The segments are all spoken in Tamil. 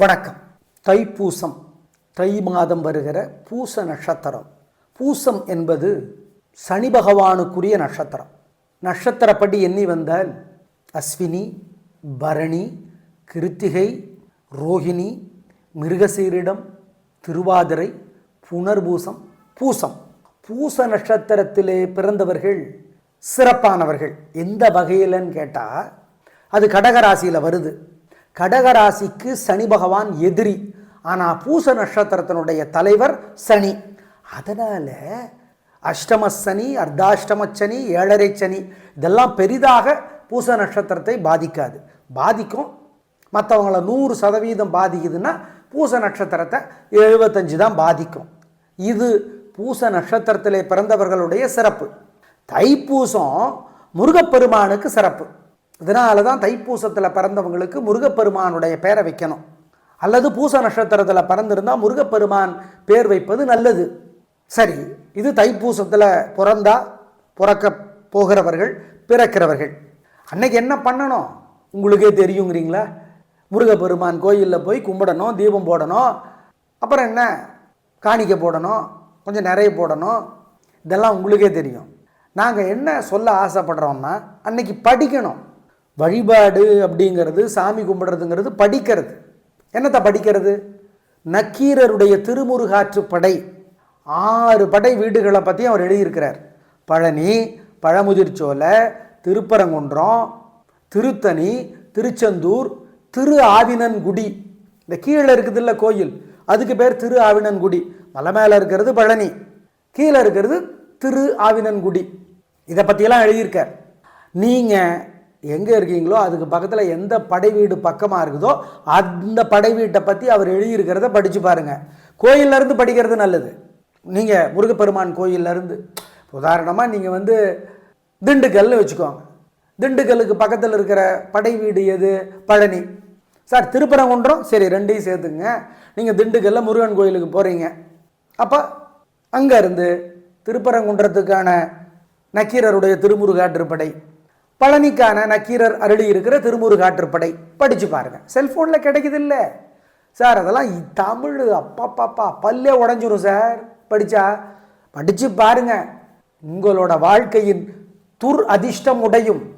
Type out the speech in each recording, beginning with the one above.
வணக்கம். தைப்பூசம் தை மாதம் வருகிற பூச நட்சத்திரம். பூசம் என்பது சனி பகவானுக்குரிய நட்சத்திரம். நட்சத்திரப்படி எண்ணி வந்தால் அஸ்வினி பரணி கிருத்திகை ரோஹிணி மிருகசீரிடம் திருவாதிரை புனர்பூசம் பூசம். பூச நட்சத்திரத்திலே பிறந்தவர்கள் சிறப்பானவர்கள். எந்த வகையிலன்னு கேட்டால் அது கடகராசியில் வருது. கடகராசிக்கு சனி பகவான் எதிரி. ஆனால் பூச நட்சத்திரத்தினுடைய தலைவர் சனி. அதனால் அஷ்டம சனி அர்த்தாஷ்டம சனி ஏழரை சனி இதெல்லாம் பெரிதாக பூச நட்சத்திரத்தை பாதிக்காது. பாதிக்கும். மற்றவங்கள நூறு சதவீதம் பாதிக்குதுன்னா பூச நட்சத்திரத்தை எழுபத்தஞ்சு தான் பாதிக்கும். இது பூச நட்சத்திரத்திலே பிறந்தவர்களுடைய சிறப்பு. தைப்பூசம் முருகப்பெருமானுக்கு சிறப்பு. இதனால தான் தைப்பூசத்தில் பிறந்தவங்களுக்கு முருகப்பெருமானுடைய பெயரை வைக்கணும். அல்லது பூச நட்சத்திரத்தில் பிறந்திருந்தால் முருகப்பெருமான் பேர் வைப்பது நல்லது. சரி இது தைப்பூசத்தில் பிறந்தா பிறக்க போகிறவர்கள் பிறக்கிறவர்கள். அன்னைக்கு என்ன பண்ணணும்? உங்களுக்கே தெரியுங்கிறீங்களா? முருகப்பெருமான் கோயிலில் போய் கும்பிடணும் தீபம் போடணும். அப்புறம் என்ன? காணிக்க போடணும் கொஞ்சம் நிறைய போடணும். இதெல்லாம் உங்களுக்கே தெரியும். நாங்கள் என்ன சொல்ல ஆசைப்படுறோம்னா அன்னைக்கு படிக்கணும். வழிபாடு அப்படிங்கிறது சாமி கும்பிடுறதுங்கிறது படிக்கிறது. என்னத்தை படிக்கிறது? நக்கீரருடைய திருமுருகாற்று படை. ஆறு படை வீடுகளை பற்றி அவர் எழுதியிருக்கிறார். பழனி பழமுதிர்ச்சோலை திருப்பரங்குன்றம் திருத்தணி திருச்செந்தூர் திரு ஆவினன்குடி. இந்த கீழே இருக்குதுல்ல கோயில். அதுக்கு பேர் திரு ஆவினன்குடி. மலை மேலே இருக்கிறது பழனி. கீழே இருக்கிறது திரு ஆவினன்குடி. இதை பற்றியெல்லாம் எழுதியிருக்கார். நீங்கள் எங்கே இருக்கீங்களோ அதுக்கு பக்கத்தில் எந்த படை வீடு பக்கமாக இருக்குதோ அந்த படை வீட்டை பற்றி அவர் எழுதியிருக்கிறத படித்து பாருங்கள் கோயிலேருந்து படிக்கிறது நல்லது. நீங்கள் முருகப்பெருமான் கோயிலேருந்து உதாரணமாக நீங்கள் வந்து திண்டுக்கல்னு வச்சுக்கோங்க. திண்டுக்கல்லுக்கு பக்கத்தில் இருக்கிற படை வீடு எது? பழனி. சார் திருப்பரங்குன்றம் சரி ரெண்டையும் சேர்த்துங்க. நீங்கள் திண்டுக்கல்ல முருகன் கோயிலுக்கு போகிறீங்க அப்போ அங்கேருந்து திருப்பரங்குன்றத்துக்கான நக்கீரருடைய திருமுருகாற்றுப்படை. பழனிக்கான நக்கீரர் அருளி இருக்கிற திருமுருகாற்றுப்படை படித்து பாருங்கள் செல்ஃபோனில் கிடைக்குது இல்லை சார் அதெல்லாம் தமிழ் தமிழ் அப்பாப்பாப்பா பல்லே உடஞ்சிரும் சார் படித்தா படித்து பாருங்க. உங்களோட வாழ்க்கையின் துர் அதிர்ஷ்டம் உடையும்.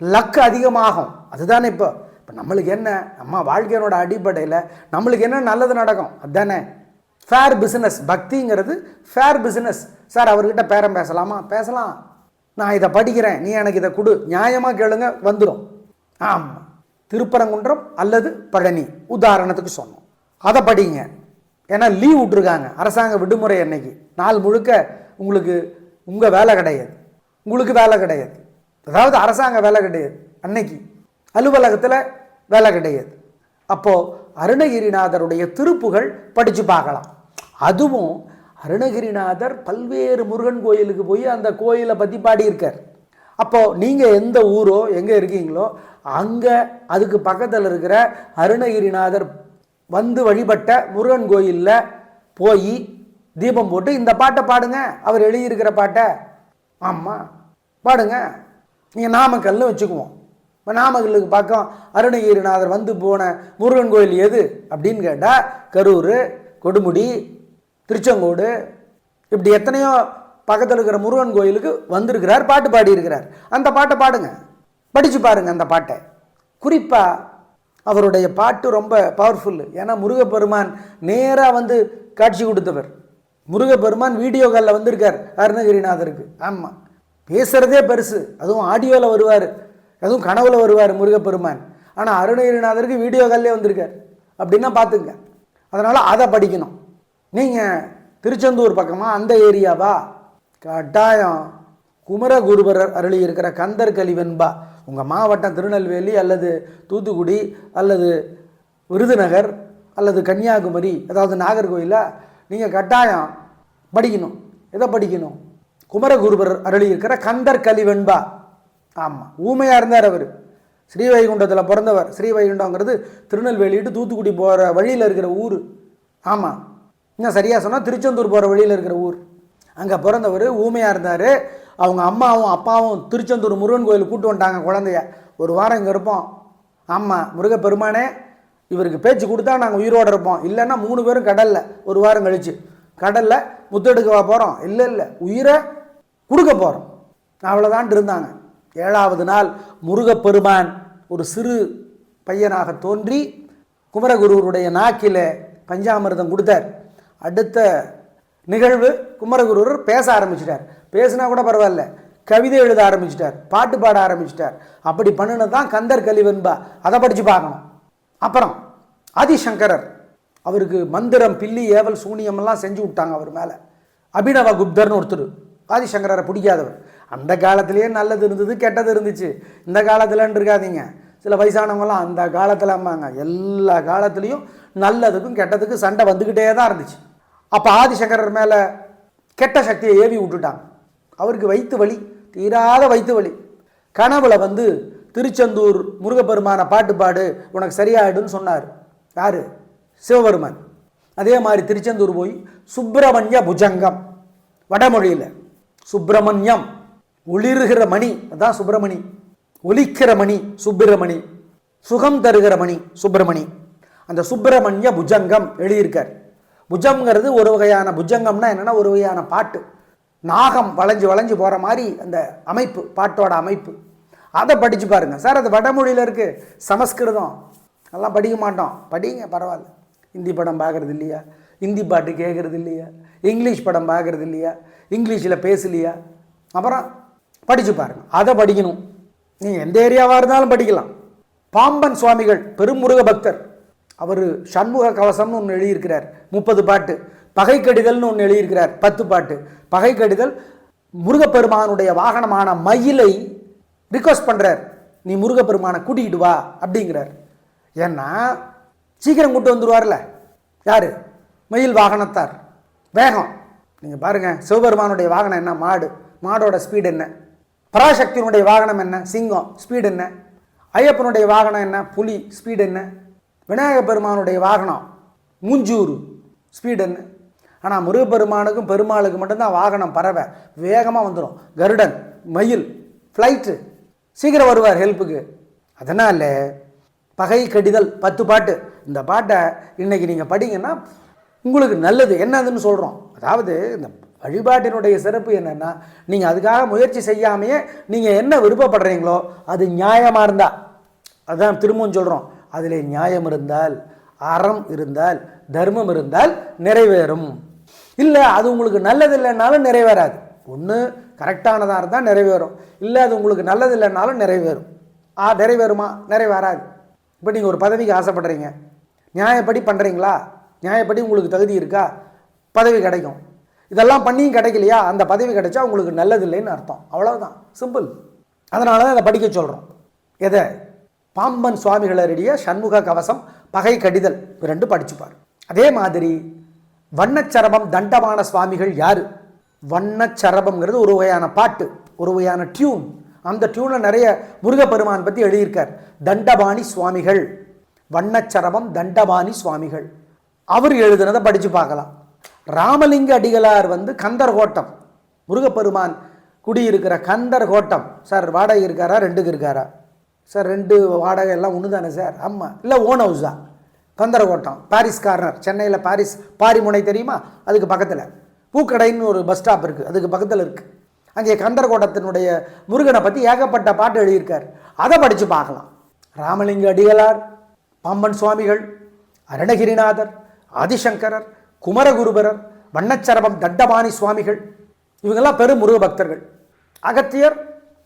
லக் அதிகமாகும். அதுதானே இப்போ. இப்போ நம்மளுக்கு என்ன? நம்ம வாழ்க்கையினோட அடிப்படையில் நம்மளுக்கு என்ன நல்லது நடக்கும்? அதுதானே. ஃபேர் பிஸ்னஸ் பக்திங்கிறது ஃபேர் பிஸ்னஸ் சார் அவர்கிட்ட பேரம் பேசலாமா? பேசலாம். நான் இதை படிக்கிறேன் நீ எனக்கு இதை கொடு. நியாயமாக கேளுங்க வந்துடும். ஆமாம் திருப்பரங்குன்றம் அல்லது பழனி உதாரணத்துக்கு சொன்னோம். அதை படிங்க. ஏன்னா லீவ் விட்ருக்காங்க அரசாங்க விடுமுறை அன்னைக்கு. நாள் முழுக்க உங்களுக்கு உங்கள் வேலை கிடையாது. உங்களுக்கு வேலை கிடையாது. அதாவது அரசாங்க வேலை கிடையாது. அன்னைக்கு. அலுவலகத்தில் வேலை கிடையாது. அப்போது அருணகிரிநாதருடைய திருப்புகள் படித்து பார்க்கலாம். அதுவும் அருணகிரிநாதர் பல்வேறு முருகன் கோயிலுக்கு போய் அந்த கோயிலை பற்றி பாடியிருக்கார். அப்போது நீங்கள் எந்த ஊரோ எங்கே இருக்கீங்களோ அங்கே அதுக்கு பக்கத்தில் இருக்கிற அருணகிரிநாதர் வந்து வழிபட்ட முருகன் கோயிலில் போய் தீபம் போட்டு இந்த பாட்டை பாடுங்க. அவர் எழுதியிருக்கிற பாட்டை. ஆமாம் பாடுங்க. நீங்கள் நாமக்கல்னு வச்சுக்குவோம். இப்போ நாமக்கல்லுக்கு பக்கம் அருணகிரிநாதர் வந்து போன முருகன் கோயில் எது? அப்படின்னு கேட்டால் கரூர் கொடுமுடி திருச்செங்கோடு இப்படி எத்தனையோ பக்கத்தில் இருக்கிற முருகன் கோயிலுக்கு வந்திருக்கிறார் பாட்டு பாடியிருக்கிறார். அந்த பாட்டை பாடுங்க. படித்து பாருங்க அந்த பாட்டை. குறிப்பாக அவருடைய பாட்டு ரொம்ப பவர்ஃபுல் ஏன்னா முருகப்பெருமான் நேராக வந்து காட்சி கொடுத்தவர். முருகப்பெருமான் வீடியோ காலில் வந்திருக்கார் அருணகிரிநாதருக்கு. ஆமாம் பேசுகிறதே பெருசு. அதுவும் ஆடியோவில் வருவார். அதுவும் கனவுல வருவார் முருகப்பெருமான். ஆனால் அருணகிரிநாதருக்கு வீடியோ வந்திருக்கார். அப்படின்னா பார்த்துங்க அதனால் அதை படிக்கணும். நீங்கள் திருச்செந்தூர் பக்கமாக அந்த ஏரியாவா? கட்டாயம். குமரகுருபரர் அருளி இருக்கிற கந்தர் கலிவென்பா உங்கள் மாவட்டம் திருநெல்வேலி அல்லது தூத்துக்குடி அல்லது விருதுநகர் அல்லது கன்னியாகுமரி அதாவது நாகர்கோயிலா நீங்கள் கட்டாயம் படிக்கணும். எதை படிக்கணும்? குமரகுருபர் அருளி இருக்கிற கந்தர் கலிவென்பா ஆமாம் ஊமையாக இருந்தார் அவர். ஸ்ரீவைகுண்டத்தில் பிறந்தவர். ஸ்ரீவைகுண்டங்கிறது திருநெல்வேலி தூத்துக்குடி போகிற வழியில் இருக்கிற ஊர். ஆமாம் இன்னும் சரியாக சொன்னால் திருச்செந்தூர் போகிற வழியில் இருக்கிற ஊர். அங்கே பிறந்தவர் ஊமையாக இருந்தார். அவங்க அம்மாவும் அப்பாவும் திருச்செந்தூர் முருகன் கோயில் கூட்டு வந்துட்டாங்க குழந்தைய. ஒரு வாரம் இங்கே இருப்போம். ஆமாம் முருகப்பெருமானே இவருக்கு பேச்சு கொடுத்தா நாங்கள் உயிரோடு இருப்போம். இல்லைன்னா மூணு பேரும் கடலில் ஒரு வாரம் கழிச்சு. கடலில் முத்தெடுக்க போகிறோம் இல்லை இல்லை. உயிரை கொடுக்க போகிறோம் அவ்வளோதான் இருந்தாங்க. ஏழாவது நாள் முருகப்பெருமான் ஒரு சிறு பையனாக தோன்றி குமரகுருவருடைய நாக்கில் பஞ்சாமிர்தம் கொடுத்தார். அடுத்த நிகழ்வு குமரகுருவர் பேச ஆரம்பிச்சிட்டார். பேசினா கூட பரவாயில்ல. கவிதை எழுத ஆரம்பிச்சிட்டார். பாட்டு பாட ஆரம்பிச்சிட்டார். அப்படி பண்ணினது தான் கந்தர் கலிவென்பா அதை படித்து பார்க்கணும். அப்புறம் ஆதிசங்கரர் அவருக்கு மந்திரம் பில்லி ஏவல் சூனியமெல்லாம் செஞ்சு விட்டாங்க அவர் மேலே. அபினவ குப்தர்னு ஒருத்தர். ஆதிசங்கரரை பிடிக்காதவர். அந்த காலத்திலேயே நல்லது இருந்தது கெட்டது இருந்துச்சு. இந்த காலத்துலன்னு இருக்காதீங்க. சில வயசானவங்களாம் அந்த காலத்தில் அம்மாங்க. எல்லா காலத்துலேயும் நல்லதுக்கும் கெட்டதுக்கும் சண்டை வந்துக்கிட்டே தான் இருந்துச்சு. அப்போ ஆதிசங்கரர் மேலே கெட்ட சக்தியை ஏவி விட்டுட்டாங்க. அவருக்கு வயிற்று வலி தீராத வயிற்று வலி. கனவுல வந்து திருச்செந்தூர் முருகப்பெருமான பாட்டு பாடு உனக்கு சரியாயிடுன்னு சொன்னார். யாரு? சிவபெருமான். அதே மாதிரி திருச்செந்தூர் போய் சுப்பிரமணிய புஜங்கம் வடமொழியில். சுப்பிரமணியம் ஒளிருகிற மணி அதான் சுப்பிரமணி. ஒலிக்கிற மணி சுப்பிரமணி. சுகம் தருகிற மணி சுப்பிரமணி. அந்த சுப்பிரமணிய புஜங்கம் எழுதியிருக்கார். புஜம்ங்கிறது ஒரு வகையான புஜங்கம்னா என்னென்னா ஒரு வகையான பாட்டு. நாகம் வளைஞ்சு வளைஞ்சு போகிற மாதிரி அந்த அமைப்பு பாட்டோட அமைப்பு. அதை படித்து பாருங்க. சார் அது வடமொழியில் இருக்குது சமஸ்கிருதம். அதெல்லாம் படிக்க மாட்டோம். படிங்க பரவாயில்ல. ஹிந்தி படம் பார்க்குறது இல்லையா? ஹிந்தி பாட்டு கேட்குறது இல்லையா? இங்கிலீஷ் படம் பார்க்குறது இல்லையா? இங்கிலீஷில் பேசலையா? அப்புறம் படித்து பாருங்கள் அதை படிக்கணும். நீங்கள் எந்த ஏரியாவாக இருந்தாலும் படிக்கலாம். பாம்பன் சுவாமிகள் பெருமுருக பக்தர் அவர் சண்முக கவசம்னு ஒன்று எழுதியிருக்கிறார். முப்பது பாட்டு. பகை கடிதல்னு ஒன்று எழுதியிருக்கிறார். பத்து பாட்டு. பகை கடிதல் முருகப்பெருமானுடைய வாகனமான மயிலை ரிக்வஸ்ட் பண்ணுறார் நீ முருகப்பெருமானை கூட்டிகிட்டு வா அப்படிங்கிறார். ஏன்னா சீக்கிரம் கூட்டு வந்துடுவார்ல யார்? மயில் வாகனத்தார். வேகம். நீங்கள் பாருங்கள் சிவபெருமானுடைய வாகனம் என்ன? மாடு. மாடோட ஸ்பீடு என்ன? பராசக்தியினுடைய வாகனம் என்ன? சிங்கம். ஸ்பீடு என்ன? ஐயப்பனுடைய வாகனம் என்ன? புலி. ஸ்பீடு என்ன? விநாயக பெருமானுடைய வாகனம் மூஞ்சூறு ஸ்பீடுன்னு ஆனால் முருகப்பெருமானுக்கும் பெருமாளுக்கு மட்டும்தான் வாகனம் பறவை. வேகமாக வந்துடும் கருடன் மயில் ஃப்ளைட்டு சீக்கிரம் வருவார் ஹெல்ப்புக்கு அதனால் பகை கடிதல் பத்து பாட்டு. இந்த பாட்டை இன்றைக்கி நீங்கள் படிங்கன்னா உங்களுக்கு நல்லது. என்னதுன்னு சொல்கிறோம் அதாவது இந்த வழிபாட்டினுடைய சிறப்பு என்னென்னா நீங்கள் அதுக்காக முயற்சி செய்யாமையே நீங்கள் என்ன விருப்பப்படுறீங்களோ அது நியாயமாக இருந்தால் அதான் திரும்பவும் சொல்கிறோம் அதில் நியாயம் இருந்தால் அறம் இருந்தால் தர்மம் இருந்தால் நிறைவேறும். இல்லை அது உங்களுக்கு நல்லது இல்லைன்னாலும் நிறைவேறாது. ஒன்று கரெக்டானதாக இருந்தால் நிறைவேறும். இல்லை அது உங்களுக்கு நல்லது இல்லைன்னாலும் நிறைவேறும். ஆ நிறைவேறுமா? நிறைவேறாது. இப்போ நீங்கள் ஒரு பதவிக்கு ஆசைப்படுறீங்க. நியாயப்படி பண்ணுறீங்களா நியாயப்படி உங்களுக்கு தகுதி இருக்கா? பதவி கிடைக்கும். இதெல்லாம் பண்ணியும் கிடைக்கலையா? அந்த பதவி கிடைச்சா உங்களுக்கு நல்லது இல்லைன்னு அர்த்தம். அவ்வளோதான் சிம்பிள் அதனால தான் அதை படிக்க சொல்கிறோம் எதை? பாம்பன் சுவாமிகளருடைய சண்முக கவசம் பகை கடிதல் ரெண்டு படிச்சுப்பார். அதே மாதிரி வண்ணச்சரபம் தண்டமான சுவாமிகள் யார்? வண்ணச்சரபம்ங்கிறது ஒரு வகையான பாட்டு ஒரு வகையான டியூன் அந்த டியூனில் நிறைய முருகப்பெருமான் பற்றி எழுதியிருக்கார். தண்டபாணி சுவாமிகள் வண்ணச்சரபம் தண்டபாணி சுவாமிகள். அவர் எழுதுனதை படித்து பார்க்கலாம். ராமலிங்க அடிகளார் வந்து கந்தர் கோட்டம் முருகப்பெருமான் குடியிருக்கிற கந்தர் கோட்டம் சார் வாடகை இருக்காரா? ரெண்டுக்கு இருக்காரா? சார் ரெண்டு வாடகை எல்லாம் ஒன்று தானே சார்? ஆமாம் இல்லை ஓன் ஹவுஸ் தான். கந்தரகோட்டம் பாரிஸ் கார்னர் சென்னையில் பாரிஸ் பாரிமுனை தெரியுமா? அதுக்கு பக்கத்தில். பூக்கடைன்னு ஒரு பஸ் ஸ்டாப் இருக்குது அதுக்கு பக்கத்தில் இருக்குது அங்கே கந்தரகோட்டத்தினுடைய முருகனை பற்றி ஏகப்பட்ட பாட்டு எழுதியிருக்கார். அதை படித்து பார்க்கலாம். ராமலிங்க அடிகளார் பாம்பன் சுவாமிகள் அருணகிரிநாதர் ஆதிசங்கரர் குமரகுருபரர் வண்ணச்சரபம் தண்டபாணி சுவாமிகள். இவங்கெல்லாம் பெரும் முருக பக்தர்கள் அகத்தியர்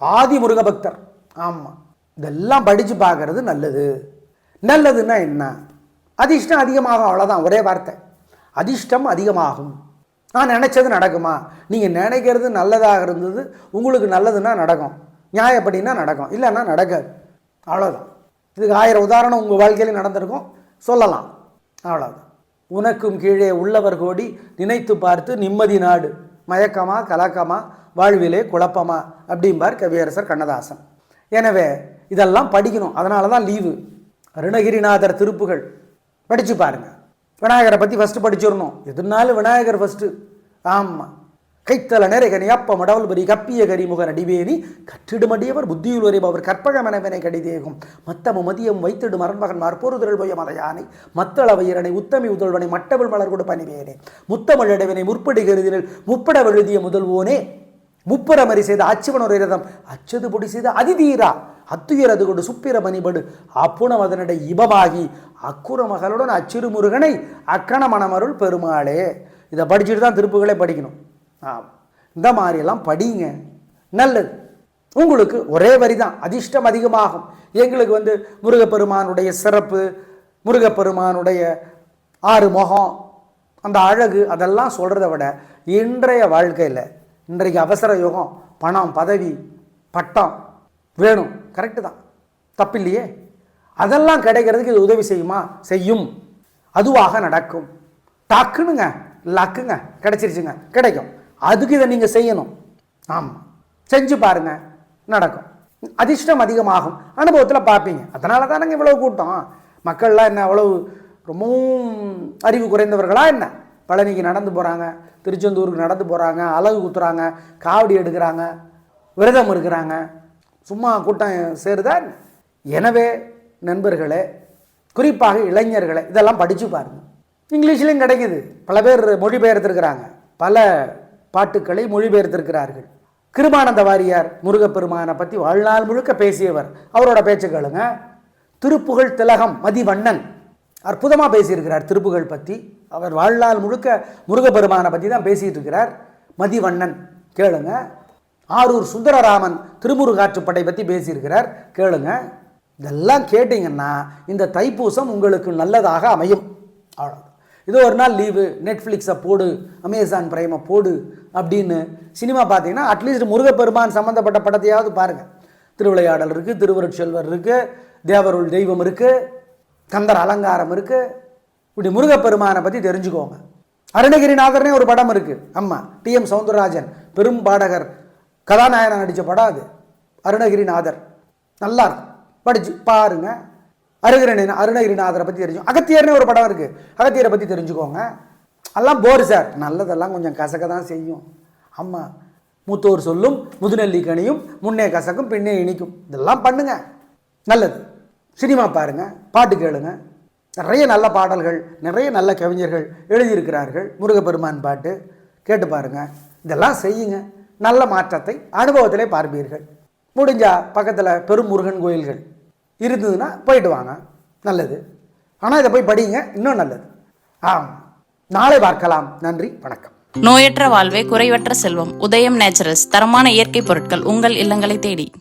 ஆதி முருக பக்தர் ஆமாம் இதெல்லாம் படித்து பார்க்குறது நல்லது. நல்லதுன்னா என்ன? அதிர்ஷ்டம் அதிகமாகும் அவ்வளோதான் ஒரே வார்த்தை. அதிர்ஷ்டம் அதிகமாகும். நான் நினச்சது நடக்குமா? நீங்கள் நினைக்கிறது நல்லதாக இருந்தது உங்களுக்கு நல்லதுன்னா நடக்கும். நியாயப்படினா நடக்கும். இல்லைன்னா நடக்காது. அவ்வளோதான் இதுக்கு ஆயிரம் உதாரணம் உங்கள் வாழ்க்கையில் நடந்திருக்கும். சொல்லலாம். அவ்வளோதான் உனக்கும் கீழே உள்ளவர் கோடி நினைத்து பார்த்து நிம்மதி நாடு. மயக்கமா கலக்கமா வாழ்விலே குழப்பமா? அப்படிம்பார் கவியரசர் கண்ணதாசன். எனவே இதெல்லாம் படிக்கணும். அதனால தான் லீவு அருணகிரிநாதர் திருப்புகள். படித்து பாருங்க. விநாயகரை பற்றி ஃபஸ்ட்டு படிச்சிடணும். எதுனாலும் விநாயகர் ஃபஸ்ட்டு ஆமாம் கைத்தல நேரகனி அப்ப மடவல்பரி கப்பிய கரிமுக நடிவேணி கற்றிடுமடியவர் புத்தியுள் வரைபவர் கற்பகமனவனை கடிதேகும் மத்தம மதியம் வைத்திடும் அரண்மகன்மார் மார்போருதல் பொய்ய மலையானை மத்தள வயிறனை உத்தமி உதல்வனை மட்டவள் மலர் கொடு பணிவேனே முத்தமிழடவினை முற்படி கருதினில் முப்பட எழுதிய முதல்வோனே. முப்பரமரி செய்த அச்சுவனொரு ரதம் அச்சது பொடி செய்த அதிதீரா. அத்துயரது கொண்டு சுப்பிர மணிபடு அப்புணம் அதனிடை இபமாகி அக்குற மகளுடன் அச்சிறு முருகனை அக்கண மணமருள் பெருமாளே இதை படிச்சுட்டு தான் திருப்புகளே படிக்கணும் இந்த மாதிரியெல்லாம் படிங்க. நல்லது. உங்களுக்கு ஒரே வரி தான் அதிர்ஷ்டம் அதிகமாகும். எங்களுக்கு வந்து முருகப்பெருமானுடைய சிறப்பு முருகப்பெருமானுடைய ஆறு முகம் அந்த அழகு அதெல்லாம் சொல்கிறத விட இன்றைய வாழ்க்கையில் இன்றைக்கு அவசர யுகம் பணம் பதவி பட்டம் வேணும். கரெக்டு தான். தப்பில்லையே. அதெல்லாம் கிடைக்கிறதுக்கு இது உதவி செய்யுமா? செய்யும். அதுவாக நடக்கும். டக்குனுங்க. லக்குங்க. கிடைச்சிருச்சுங்க. கிடைக்கும். அதுக்கு இதை நீங்கள் செய்யணும். ஆமாம் செஞ்சு பாருங்க. நடக்கும். அதிர்ஷ்டம் அதிகமாகும். அனுபவத்தில் பார்ப்பீங்க. அதனால தானங்க இவ்வளோ கூட்டம். மக்கள்லாம் என்ன அவ்வளவு ரொம்பவும் அறிவு குறைந்தவர்களா என்ன? பழனிக்கு நடந்து போகிறாங்க திருச்செந்தூருக்கு நடந்து போகிறாங்க அலகு குத்துறாங்க. காவடி எடுக்கிறாங்க. விரதம் இருக்கிறாங்க. சும்மா கூட்டம் சேருதா எனவே நண்பர்களே குறிப்பாக இளைஞர்களே இதெல்லாம் படித்து பாருங்க. இங்கிலீஷ்லேயும் கிடைக்குது. பல பேர் மொழிபெயர்த்திருக்கிறாங்க. பல பாட்டுக்களை மொழிபெயர்த்திருக்கிறார்கள். கிருமானந்த வாரியார் முருகப்பெருமானை பற்றி வாழ்நாள் முழுக்க பேசியவர். அவரோட பேச்சு கேளுங்க. திருப்புகழ் திலகம் மதிவண்ணன். அற்புதமாக பேசியிருக்கிறார் திருப்புகழ் பற்றி அவர் வாழ்நாள் முழுக்க முருகப்பெருமானை பற்றி தான் பேசிகிட்டு இருக்கிறார். மதிவண்ணன் கேளுங்க. ஆரூர் சுந்தரராமன் திருமுருகாற்றுப்படை பற்றி பேசியிருக்கிறார். கேளுங்க. இதெல்லாம் கேட்டிங்கன்னா இந்த தைப்பூசம் உங்களுக்கு நல்லதாக அமையும். அவ்வளோ இது ஒரு நாள் லீவு. நெட்ஃப்ளிக்ஸை போடு அமேசான் பிரைமை போடு அப்படின்னு சினிமா பார்த்தீங்கன்னா அட்லீஸ்ட் முருகப்பெருமான் சம்மந்தப்பட்ட படத்தையாவது பாருங்கள் திருவிளையாடல் இருக்குது திருவருட்செல்வர் இருக்குது தேவருள் தெய்வம் இருக்குது கந்தர் அலங்காரம் இருக்குது இப்படி முருகப்பெருமானை பற்றி தெரிஞ்சுக்கோங்க. அருணகிரிநாதர்னே ஒரு படம் இருக்குது ஆமாம் டிஎம் சவுந்தரராஜன் பெரும் பாடகர் கதாநாயகன் நடித்த படம் அது. அருணகிரிநாதர். நல்லா இருக்கும். படிச்சு பாருங்க. அருகிரணி அருணகிரிநாதரை பற்றி தெரிஞ்சு அகத்தியர்னு ஒரு படம் இருக்குது அகத்தியரை பற்றி தெரிஞ்சுக்கோங்க. அதெல்லாம் போர் சார். நல்லதெல்லாம் கொஞ்சம் கசக்க தான் செய்யும். ஆமாம் மூத்தோர் சொல்லும் முதுநெல்லி கனியும் முன்னே கசக்கும் பின்னே இனிக்கும். இதெல்லாம் பண்ணுங்க. நல்லது. சினிமா பாருங்கள் பாட்டு கேளுங்க. நிறைய நல்ல பாடல்கள் நிறைய நல்ல கவிஞர்கள் எழுதியிருக்கிறார்கள். முருகப்பெருமான் பாட்டு. கேட்டு பாருங்கள் இதெல்லாம் செய்யுங்க. நல்ல மாற்றத்தை அனுபவத்திலே பார்ப்பீர்கள். முடிஞ்சா பக்கத்தில் பெரும் முருகன் கோயில்கள் இருந்ததுன்னா போயிட்டு வாங்க. நல்லது. ஆனால் இதை போய் படிங்க இன்னும் நல்லது. ஆம். நாளை பார்க்கலாம். நன்றி வணக்கம். நோயற்ற வாழ்வே குறைவற்ற செல்வம். உதயம் நேச்சுரல்ஸ் தரமான இயற்கை பொருட்கள் உங்கள் இல்லங்களை தேடி.